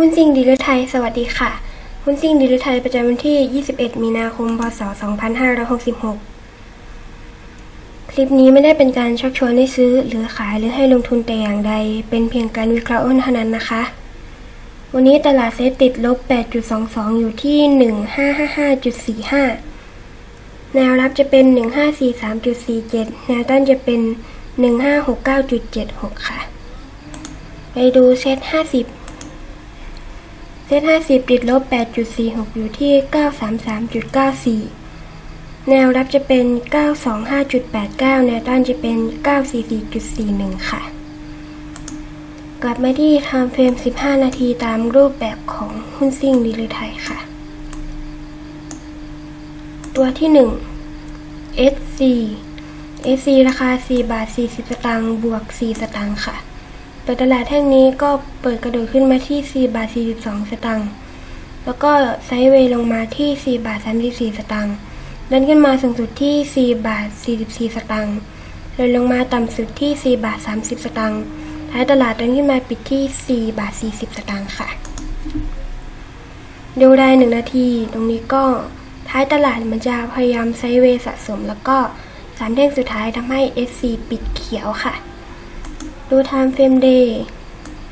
หุ้นซิ่งดีลไทย สวัสดีค่ะ หุ้นซิ่งดีลไทยประจำวันที่ 21 มีนาคม พศ 2566 คลิปนี้ไม่ได้เป็นการชักชวนให้ซื้อ หรือขายหรือให้ลงทุนแต่อย่างใด เป็นเพียงการวิเคราะห์หุ้นเท่านั้นนะคะ วันนี้ตลาดเซตติดลบ 8.22 อยู่ที่ 1555.45 แนวรับจะเป็น 1543.47 แนวต้านจะเป็น 1569.76 ค่ะ ไปดูเซต50 เซต50 ติดลบ 8.46 อยู่ที่ 933.94 แนวรับจะเป็น 925.89 แนวต้านจะเป็น 944.41 ค่ะ กลับมาที่ time frame 15 นาทีตามรูปแบบของหุ้นซิ่งดีลไทยค่ะ ตัวที่ 1 SC SC ราคา 4 บาท 40 สตางค์บวก 4 สตางค์ค่ะ เปิดตลาดแท่งนี้ก็เปิดกระโดดขึ้นมาที่ 4 บาท 42 สตางค์ แล้วก็ไซด์เวย์ลงมาที่ 4 บาท 34 สตางค์ดันขึ้นมาสูงสุดที่ 4 บาท 44 สตางค์เลยลงมาต่ำสุดที่ 4 บาท 30 สตางค์ ท้ายตลาดดันขึ้นมาปิดที่ 4 บาท 40 สตางค์ค่ะ ดูได้หนึ่งนาที ตรงนี้ก็ท้ายตลาดมันจะพยายามไซด์เวย์สะสม แล้วก็สามแท่งสุดท้ายทำให้ SC ปิดเขียวค่ะ ดู time frame day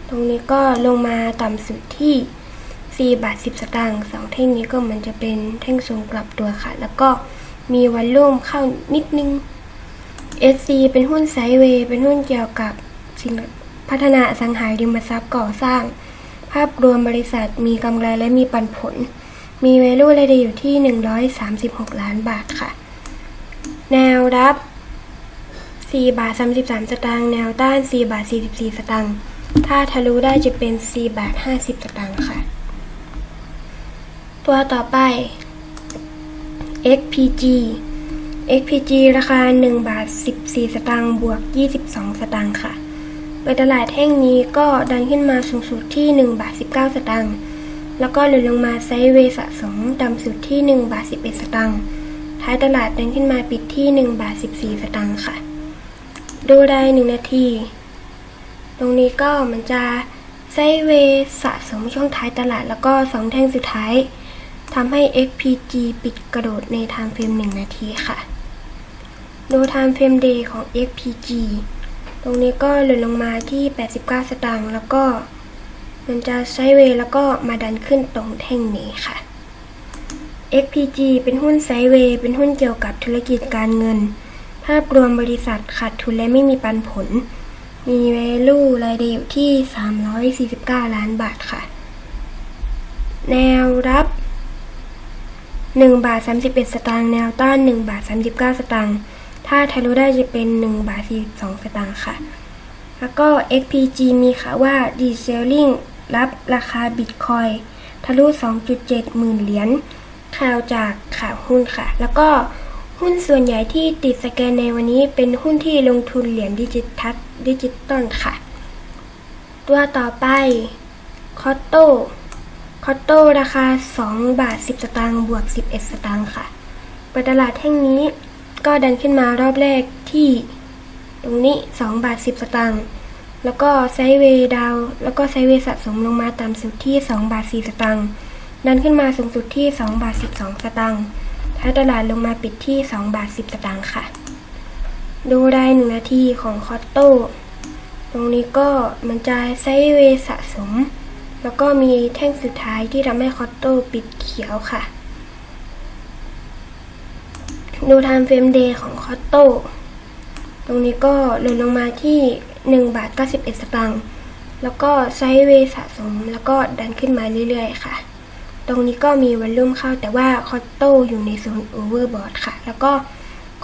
ตรงนี้ก็ลงมาต่ำสุดที่4บาท10 สตางค์สองแท่งนี้ก็มันจะเป็นแท่งทรงกลับตัวค่ะ แล้วก็มีวันลุ่มเข้านิดนึง SC เป็นหุ้นไซเวย์เป็นหุ้นเกี่ยวกับสิ่งพัฒนาสังหาริมทรัพย์ก่อสร้าง ภาพรวมบริษัทมีกำไรและมีปันผล มี value รายได้อยู่ที่ 136 ล้านบาทค่ะ แนวรับ 4บาท33 สตางค์แนวต้าน 4 บาท 44 สตางค์ถ้าทะลุได้จะเป็น 4 บาท 50 สตางค์ค่ะ ตัวต่อไป XPG XPG ราคา 1 บาท 14 สตางค์บวก 22 สตางค์ค่ะเปิดตลาดแท่งนี้ก็ดันขึ้นมาสูงสุดที่ 1 บาท 19 สตางค์แล้วก็หลุดลงมาไซด์เวย์สะสมต่ำสุดที่ 1 บาท 11 สตางค์ท้ายตลาดดันขึ้นมาปิดที่ 1 บาท 14 สตางค์ค่ะ ดูได้1นาที ตรงนี้ก็มันจะไซเวสะสมช่วงท้ายตลาดแล้วก็2แท่งสุดท้ายทำให้ XPG ปิดกระโดดใน time frame 1 นาทีค่ะ ดู time frame day ของ XPG ตรงนี้ก็หล่นลงมาที่ 89 สตางค์แล้วก็มันจะไซเวแล้วก็มาดันขึ้นตรงแท่งนี้ค่ะ XPG เป็นหุ้นไซเวเป็นหุ้นเกี่ยวกับธุรกิจการเงิน ภาพรวมบริษัทขาดทุนและไม่มีปันผล มี value รายได้อยู่ที่ 349 ล้านบาทค่ะ แนวรับ 1 บาท 31 สตางค์ แนวต้าน 1 บาท 39 สตางค์ ถ้าทะลุได้จะเป็น 1 บาท 42 สตางค์ค่ะ แล้วก็ XPG มีข่าวว่า d s e l l i n g รับราคาบิตคอยทะลุ 2.7 หมื่นเหรียญ ข่าวจากข่าวหุ้นค่ะ แล้วก็ หุ้นส่วนใหญ่ที่ติดสแกนในวันนี้เป็นหุ้นที่ลงทุนเหรียญดิจิทัลดิจิตอลค่ะ ตัวต่อไปคอตโต้คอตโต้ราคา 2 บาท 10 สตางค์บวก 11 สตางค์ค่ะปิดตลาดแท่งนี้ก็ดันขึ้นมารอบแรกที่ตรงนี้ 2 บาท 10 สตางค์แล้วก็ไซเวดาว แล้วก็ไซเวสะสมลงมาต่ำสุดที่ 2 บาท 4 สตางค์ดันขึ้นมาสูงสุดที่ 2 บาท 12 สตางค์ ท้ายตลาดลงมาปิดที่ 2 บาท 10 สตางค์ค่ะ ดูได้หนึ่งนาทีของคอตโต้ตรงนี้ก็มันจะไซเวสะสม แล้วก็มีแท่งสุดท้ายที่ทำให้คอตโต้ปิดเขียวค่ะ ดู time frame day ของคอตโต้ตรงนี้ก็หล่นลงมาที่ 1 บาท 91 สตางค์แล้วก็ไซเวสะสมแล้วก็ดันขึ้นมาเรื่อยๆค่ะ ตรงนี้ก็มีวันลุ่มเข้าแต่ว่าคอตโต้อยู่ในโซนโอเวอร์บอทค่ะ แล้วก็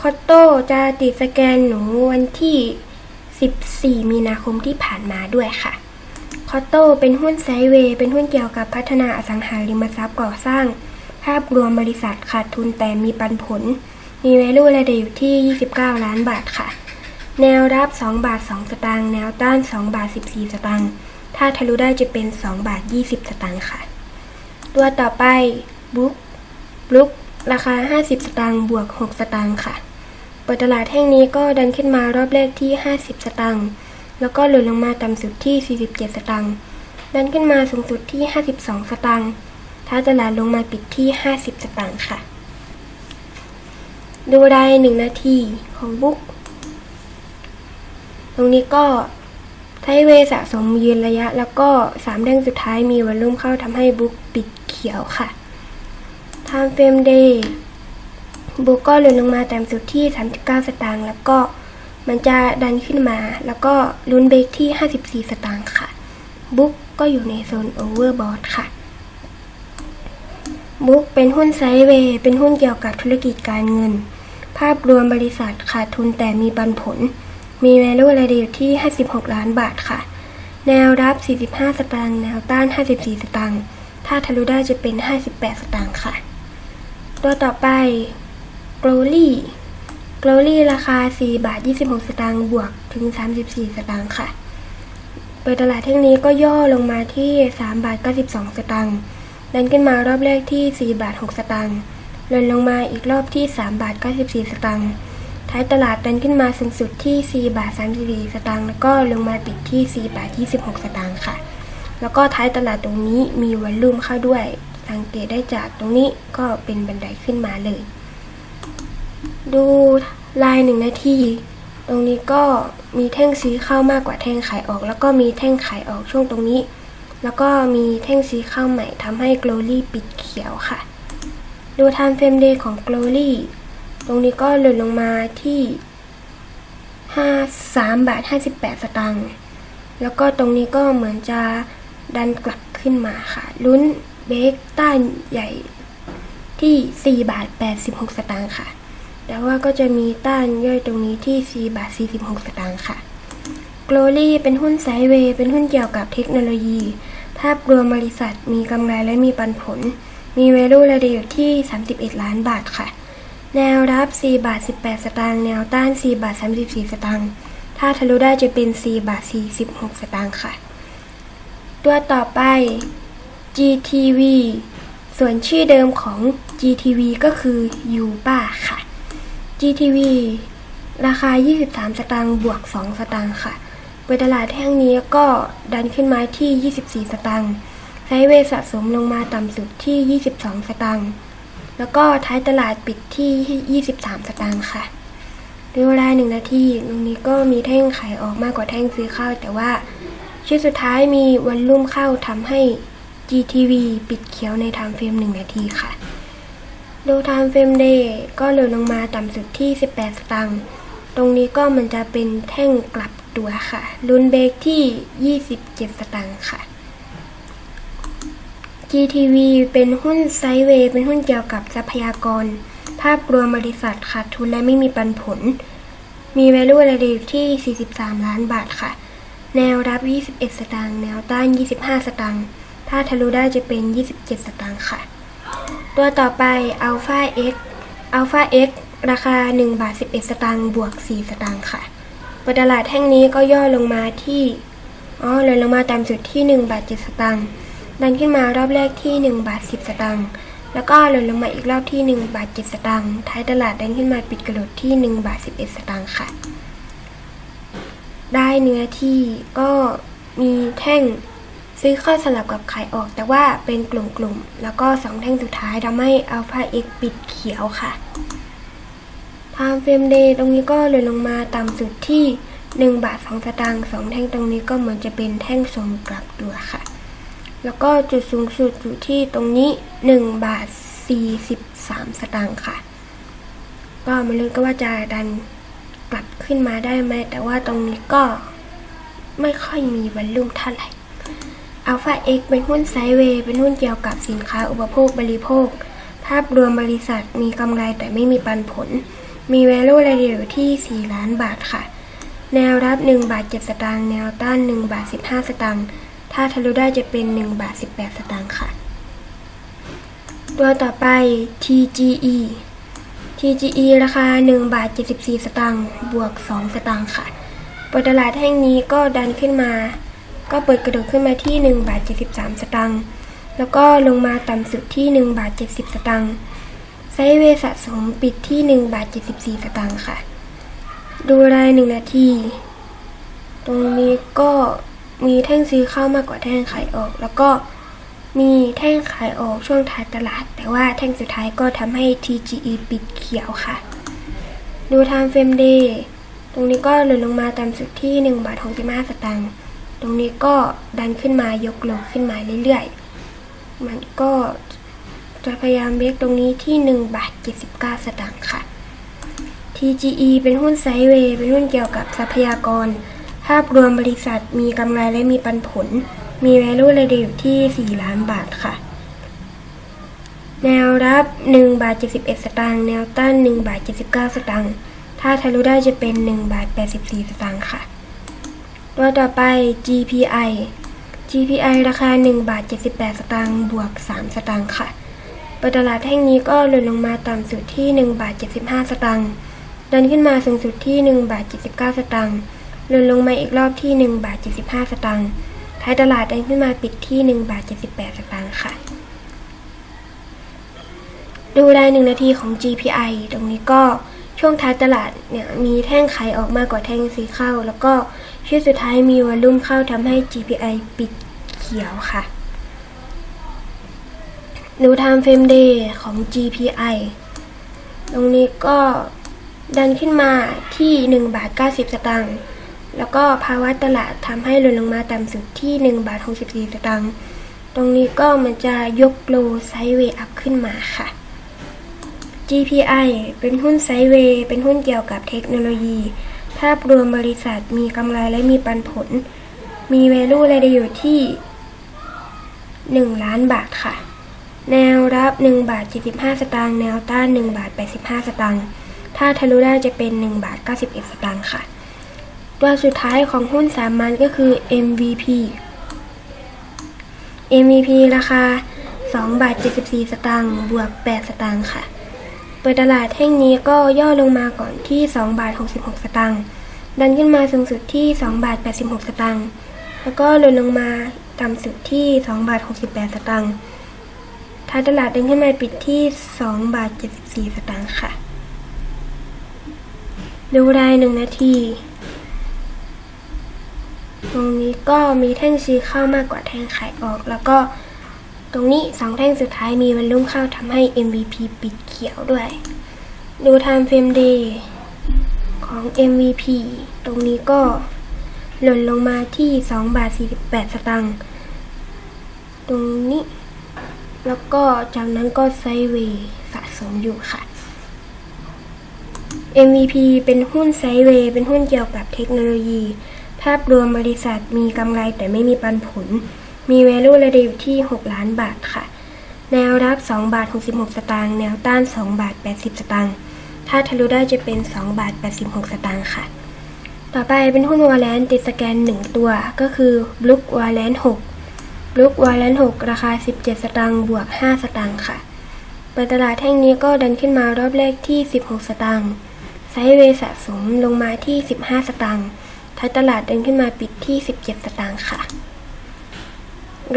คอตโต้จะติดสแกนหนูวันที่ 14 มีนาคมที่ผ่านมาด้วยค่ะ คอตโต้เป็นหุ้นไซเวย์ เป็นหุ้นเกี่ยวกับพัฒนาอสังหาริมทรัพย์ก่อสร้าง ภาพรวมบริษัทขาดทุนแต่มีปันผล มี value รายได้อยู่ที่ 29 ล้านบาทค่ะ แนวรับ 2 บาท 2 สตางค์ แนวต้าน 2 บาท 14 สตางค์ ถ้าทะลุได้จะเป็น 2 บาท 20 สตางค์ค่ะ ตัวต่อไปบุ๊กบุ๊กราคา 50 สตางค์บวก 6 สตางค์ค่ะ เปิดตลาดแท่งนี้ก็ดันขึ้นมารอบแรกที่ 50 สตางค์แล้วก็หล่นลงมาต่ำสุดที่ 47 สตางค์ดันขึ้นมาสูงสุดที่ 52 สตางค์ท้าตลาดลงมาปิดที่ 50 สตางค์ค่ะ ดูรายหนึ่งนาทีของบุ๊กตรงนี้ก็ไทเวสะสมยืนระยะ แล้วก็สามเด้งสุดท้ายมีวันลุ่มเข้าทำให้บุ๊กปิด ขียวค่ะ Time Frame Day บุ๊กก็หล่นลงมาแต้มสุดที่ 39 สตางค์แล้วก็มันจะดันขึ้นมา แล้วก็ลุ้นเบรกที่ 54 สตางค์ค่ะ บุ๊กก็อยู่ในโซนโอเวอร์บอทค่ะ บุ๊กเป็นหุ้นไซด์เวย์เป็นหุ้นเกี่ยวกับธุรกิจการเงิน ภาพรวมบริษัทขาดทุนแต่มีปันผล มี value รายเดียวที่ 56 ล้านบาทค่ะ แนวรับ 45 สตางค์ แนวต้าน 54 สตางค์ ถ้าทะลุได้จะเป็น 58 สตางค์ค่ะ ตัวต่อไป g l o r y g l o r y ราคา 4 บาท 26 สตางค์บวกถึง 34 สตางค์ค่ะ เปิดตลาดเท่งนี้ก็ย่อลงมาที่ 3 บาท 92 สตางค์ดันขึ้นมารอบแรกที่ 4 บาท 6 สตางค์ลดลงมาอีกรอบที่ 3 บาท 94 สตางค์ท้ายตลาดดันขึ้นมาสูงสุดที่ 4 บาท 34 สตางค์แล้วก็ลงมาปิดที่ 4 บาท 26 สตางค์ค่ะ แล้วก็ท้ายตลาดตรงนี้มีวอลลุ่มเข้าด้วย สังเกตได้จากตรงนี้ก็เป็นบันไดขึ้นมาเลย ดูลายหนึ่งนาทีตรงนี้ก็มีแท่งซื้อเข้ามากกว่าแท่งขายออก แล้วก็มีแท่งขายออกช่วงตรงนี้ แล้วก็มีแท่งซื้อเข้าใหม่ทำให้ Glory ปิดเขียวค่ะ ดู Time Frame Day ของ Glory ตรงนี้ก็หล่นลงมาที่5 3บาท58 สตางค์แล้วก็ตรงนี้ก็เหมือนจะ ดันกลับขึ้นมาค่ะ ลุ้นเบรกต้านใหญ่ที่ 4 บาท 86 สตางค์ค่ะ แต่ว่าก็จะมีต้านย่อยตรงนี้ที่ 4 บาท 46 สตางค์ค่ะ Glory เป็นหุ้นไซเวย์ เป็นหุ้นเกี่ยวกับเทคโนโลยี ภาพรวมบริษัทมีกำไรและมีปันผล มี value รายเดียวที่ 31 ล้านบาทค่ะ แนวรับ 4 บาท 18 สตางค์ แนวต้าน 4 บาท 34 สตางค์ ถ้าทะลุได้จะเป็น 4 บาท 46 สตางค์ค่ะ ตัวต่อไป GTV ส่วนชื่อเดิมของ GTV ก็คือ u b a ค่ะ GTV ราคา 23 สตางค์บวก 2 สตางค์ค่ะเปิดตลาดแท่งนี้ก็ดันขึ้นมาที่ 24 สตางค์ไซเวสะสมลงมาต่ำสุดที่ 22 สตางค์แล้วก็ท้ายตลาดปิดที่ 23 สตางค์ค่ะดูเวลาหนึ่งนาทีตรงนี้ก็มีแท่งขายออกมากกว่าแท่งซื้อเข้าแต่ว่า ชุดสุดท้ายมีวันลุ่มเข้าทำให้ GTV ปิดเขียวในไทม์เฟรม1 นาทีค่ะ ดูไทม์เฟรมเดย์ก็หล่นลงมาต่ำสุดที่ 18 สตางค์ตรงนี้ก็มันจะเป็นแท่งกลับตัวค่ะ ลุนเบรกที่ 27 สตางค์ค่ะ GTV เป็นหุ้นไซเวย์เป็นหุ้นเกี่ยวกับทรัพยากร ภาพรวมบริษัทขาดทุนและไม่มีปันผล มี value รายเดียวที่ 43 ล้านบาทค่ะ แนวรับ 21 สตางค์ แนวต้าน 25 สตางค์ ถ้าทะลุได้จะเป็น 27 สตางค์ค่ะ ตัวต่อไป Alpha X Alpha X ราคา 1 บาท 11 สตางค์ บวก 4 สตางค์ค่ะปตลาดแท่งนี้ก็ย่อลงมาที่ อ๋อเลยลงมาตามจุดที่ 1 บาท 7 สตางค์ ดันขึ้นมารอบแรกที่ 1 บาท 10 สตางค์ แล้วก็หล่นลงมาอีกรอบที่ 1 บาท 7 สตางค์ ท้ายตลาดดันขึ้นมาปิดกระโดดที่ 1 บาท 11 สตางค์ค่ะ ได้เนื้อที่ก็มีแท่งซื้อเข้าสลับกับขายออก แต่ว่าเป็นกลุ่มๆ แล้วก็2แท่งสุดท้ายทำให้ Alpha X ปิดเขียวค่ะ Time Frame Day ตรงนี้ก็หล่นลงมาต่ำสุดที่ 1 บาท2สตางค์2แท่งตรงนี้ก็เหมือนจะเป็นแท่งทรงกลับตัวค่ะ แล้วก็จุดสูงสุดอยู่ที่ตรงนี้ 1 บาท 43 สตางค์ค่ะ ก็มาลุ้นก็ว่าจะดัน กลับขึ้นมาได้ไหม แต่ว่าตรงนี้ก็ไม่ค่อยมีวันลุ่มเท่าไหร่ Alpha X เป็นหุ้นไซด์เวย์เป็นหุ้นเกี่ยวกับสินค้าอุปโภคบริโภค ภาพรวมบริษัทมีกำไรแต่ไม่มีปันผล มี value รายเดียที่ 4 ล้านบาทค่ะ แนวรับ 1 บาท 7 สตางค์ แนวต้าน 1 บาท 15 สตางค์ ถ้าทะลุได้จะเป็น 1 บาท 18 สตางค์ค่ะ ตัวต่อไป TGE TGE ราคา 1 บาท 74 สตางค์บวก 2 สตางค์ค่ะ เปิดตลาดแห่งนี้ก็ดันขึ้นมา ก็เปิดกระโดดขึ้นมาที่ 1 บาท 73 สตางค์แล้วก็ลงมาต่ำสุดที่ 1 บาท 70 สตางค์ไซเวสะสมปิดที่ 1 บาท 74 สตางค์ค่ะ ดูราย 1 นาที ตรงนี้ก็มีแท่งซื้อเข้ามากกว่าแท่งขายออก แล้วก็ มีแท่งขายออกช่วงท้ายตลาด แต่ว่าแท่งสุดท้ายก็ทำให้ TGE ปิดเขียวค่ะ ดู time frame day ตรงนี้ก็หล่นลงมาตามสุดที่1บาท65สตางค์ตรงนี้ก็ดันขึ้นมายกโลขึ้นมาเรื่อยๆ มันก็จะพยายามเบรกตรงนี้ที่1บาท79สตางค์ค่ะ TGE เป็นหุ้นไซด์เวย์เป็นหุ้นเกี่ยวกับทรัพยากร ภาพรวมบริษัทมีกำไรและมีปันผล มี value เลยอยู่ที่ 4 ล้านบาทค่ะ แนวรับ 1 บาท 71 สตางค์ แนวต้าน 1 บาท 79 สตางค์ ถ้าทะลุได้จะเป็น 1 บาท 84 สตางค์ค่ะ ตัวต่อไป GPI GPI ราคา 1 บาท 78 สตางค์ บวก 3 สตางค์ค่ะปิดตลาดแท่งนี้ก็หล่นลงมาต่ำสุดที่ 1 บาท 75 สตางค์ ดันขึ้นมาสูงสุดที่ 1 บาท 79 สตางค์ หล่นลงมาอีกรอบที่ 1 บาท 75 สตางค์ ท้ายตลาดดันขึ้นมาปิดที่ 1 บาท 78 สตางค์ค่ะ ดูรายหนึ่งนาทีของ GPI ตรงนี้ก็ช่วงท้ายตลาดเนี่ยมีแท่งขายออกมากกว่าแท่งซื้อเข้า แล้วก็ช่วงสุดท้ายมีวอลลุ่มเข้าทำให้ GPI ปิดเขียวค่ะ ดู time frame day ของ GPI ตรงนี้ก็ดันขึ้นมาที่ 1 บาท 90 สตางค์ แล้วก็ภาวะตลาดทำให้หล่นลงมาต่ำสุดที่ 1 บาท 64 สตางค์ ตรงนี้ก็มันจะยกโลไซเวอัพขึ้นมาค่ะ GPI เป็นหุ้นไซเวเป็นหุ้นเกี่ยวกับเทคโนโลยี ภาพรวมบริษัทมีกำไรและมีปันผล มี value รายได้อยู่ที่ 1 ล้านบาทค่ะ แนวรับ 1 บาท 75 สตางค์ แนวต้าน 1 บาท 85 สตางค์ ถ้าทะลุได้จะเป็น 1 บาท 91 สตางค์ค่ะ ตัวสุดท้ายของหุ้นสามัญก็คือ MVP MVP ราคา 2 บาท 74 สตางค์บวก 8 สตางค์ค่ะ เปิดตลาดแท่งนี้ก็ย่อลงมาก่อนที่ 2 บาท 66 สตางค์ดันขึ้นมาสูงสุดที่ 2 บาท 86 สตางค์แล้วก็หล่นลงมาต่ำสุดที่ 2 บาท 68 สตางค์ท้ายตลาดดันขึ้นมาปิดที่ 2 บาท 74 สตางค์ค่ะ ดูรายหนึ่งนาที ตรงนี้ก็มีแท่งซื้อเข้ามากกว่าแท่งขายออก แล้วก็ตรงนี้สองแท่งสุดท้ายมีวันลุ่มเข้าทำให้ MVP ปิดเขียวด้วย ดู time frame day ของ MVP ตรงนี้ก็หล่นลงมาที่2บาท48 สตางค์ตรงนี้ แล้วก็จากนั้นก็ไซเวย์สะสมอยู่ค่ะ MVP เป็นหุ้นไซเวย์เป็นหุ้นเกี่ยวกับเทคโนโลยี ภาพรวมบริษัทมีกำไรแต่ไม่มีปันผล มี value รายได้อยู่ที่ 6 ล้านบาทค่ะ แนวรับ 2 บาท 66 สตางค์ แนวต้าน 2 บาท 80 สตางค์ ถ้าทะลุได้จะเป็น 2 บาท 86 สตางค์ค่ะ ต่อไปเป็นหุ้นวอลเลนติดสแกน 1 ตัว ก็คือ Brook w a l l e n 6 Brook w a l l e n 6ราคา 17 สตางค์ บวก 5 สตางค์ค่ะ เปิดตลาดแท่งนี้ก็ดันขึ้นมารอบแรกที่ 16 สตางค์ ไซด์เวย์สะสมลงมาที่ 15 สตางค์ ท้ายตลาดเดินขึ้นมาปิดที่ 17 สตางค์ค่ะ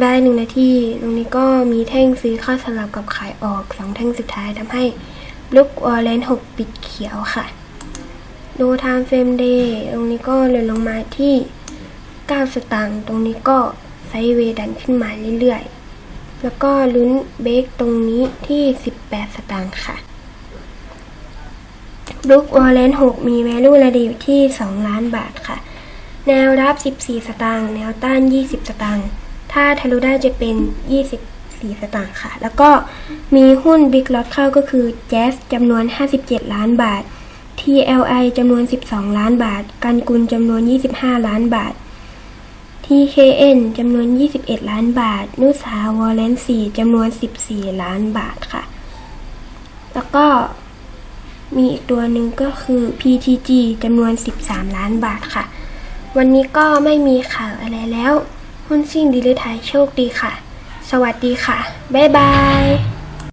รายหนึ่งนาทีตรงนี้ก็มีแท่งซื้อเข้าสลับกับขายออกสองแท่งสุดท้ายทำให้ลุกออเรน6ปิดเขียวค่ะ ดู time frame day ตรงนี้ก็หล่นลงมาที่ 9 สตางค์ตรงนี้ก็ไซด์เวดันขึ้นมาเรื่อยๆ แล้วก็ลุ้นเบรกตรงนี้ที่ 18 สตางค์ค่ะ Brook w a l l e n 6มี value รายได้อยู่ที่ 2 ล้านบาทค่ะ แนวรับ 14 สตางค์ แนวต้าน 20 สตางค์ ถ้าทะลุได้จะเป็น 24 สตางค์ค่ะ แล้วก็มีหุ้น Big Lot เข้าก็คือ Jazz จำนวน 57 ล้านบาท TLI จำนวน 12 ล้านบาท กันกุลจำนวน 25 ล้านบาท TKN จำนวน 21 ล้านบาท นุสาวอลเลน4จำนวน 14 ล้านบาทค่ะ แล้วก็มีอีกตัวหนึ่งก็คือ PTG จำนวน 13 ล้านบาทค่ะ วันนี้ก็ไม่มีข่าวอะไรแล้ว หุ้นซิ่งดีเลยไทยโชคดีค่ะ สวัสดีค่ะ บ๊ายบาย